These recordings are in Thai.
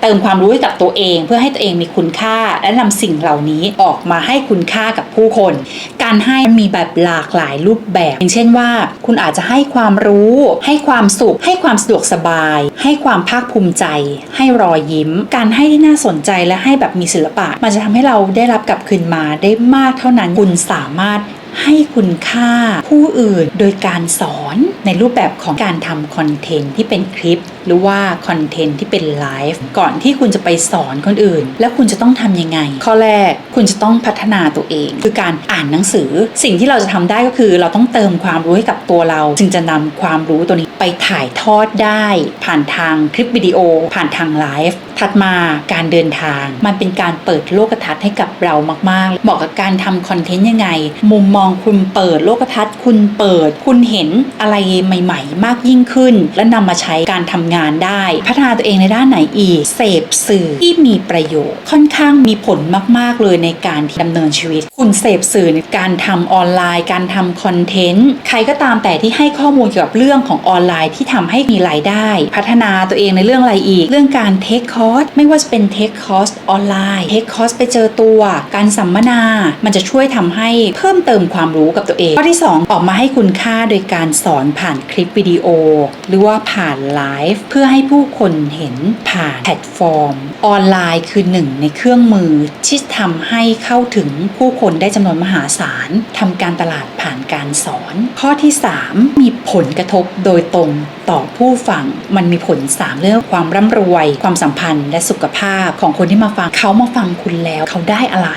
เติมความรู้ให้กับตัวเอง เพื่อให้ตัวเองมีคุณค่า และนำสิ่งเหล่านี้ออกมาให้คุณค่ากับผู้คน การให้มันมีแบบหลากหลายรูปแบบ อย่างเช่นว่า คุณอาจจะให้ความรู้ ให้ความสุข ให้ความสะดวกสบาย ให้ความภาคภูมิใจ ให้รอยยิ้ม การให้ที่น่าสนใจและให้แบบมีศิลปะ มันจะทำให้เราได้รับกลับคืนมาได้มากเท่านั้นคุณสามารถให้คุณค่าผู้อื่นโดยการสอนในรูปแบบของการทำคอนเทนต์ที่เป็นคลิป หรือว่าคอนเทนต์ที่เป็นไลฟ์ก่อนที่คุณจะไปสอนคนอื่น แล้วคุณจะต้องทำยังไง ข้อแรกคุณจะต้องพัฒนาตัวเอง คือการอ่านหนังสือ สิ่งที่เราจะทำได้ก็คือ เราต้องเติมความรู้ให้กับตัวเรา จึงจะนำความรู้ตัวนี้ไปถ่ายทอดได้ ผ่านทางคลิปวิดีโอ ผ่านทางไลฟ์ ถัดมาการเดินทาง มันเป็นการเปิดโลกทัศน์ให้กับเรามากๆ เหมาะกับการทำคอนเทนต์ยังไง มุมมองคุณเปิดโลกทัศน์ คุณเปิด คุณเห็นอะไรใหม่ ๆ มากยิ่งขึ้น และนำมาใช้การทำงานได้ พัฒนาตัวเองในด้านไหนอีก เสพสื่อที่มีประโยชน์ ค่อนข้างมีผลมากๆเลยในการดำเนินชีวิต คุณเสพสื่อในการทำออนไลน์ การทำคอนเทนต์ ใครก็ตามแต่ที่ให้ข้อมูลเกี่ยวกับเรื่องของออนไลน์ที่ทำให้มีรายได้ พัฒนาตัวเองในเรื่องอะไรอีก เรื่องการเทคคอร์สไม่ว่าจะเป็นเทคคอร์สออนไลน์เทคคอร์สไปเจอตัว การสัมมนา มันจะช่วยทำให้เพิ่มเติมความรู้กับตัวเอง ข้อที่ 2 ออกมาให้คุณค่าโดยการสอนผ่านคลิปวิดีโอ หรือว่าผ่านไลฟ์เพื่อให้ผู้คนเห็นผ่านแพลตฟอร์ม ออนไลน์คือหนึ่งในเครื่องมือที่ทำให้เข้าถึงผู้คนได้จำนวนมหาศาลทำการตลาดานการสอน ข้อที่ 3 มีผลกระทบโดยตรงต่อผู้ฟัง มันมีผล 3 เรื่องความร่ำรวย ความสัมพันธ์ และสุขภาพของคนที่มาฟังเขามาฟังคุณแล้วเขาได้อะไร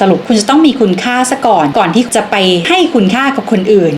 สรุปคุณจะต้องมีคุณค่าซะก่อนก่อนที่จะไปให้คุณค่ากับคนอื่น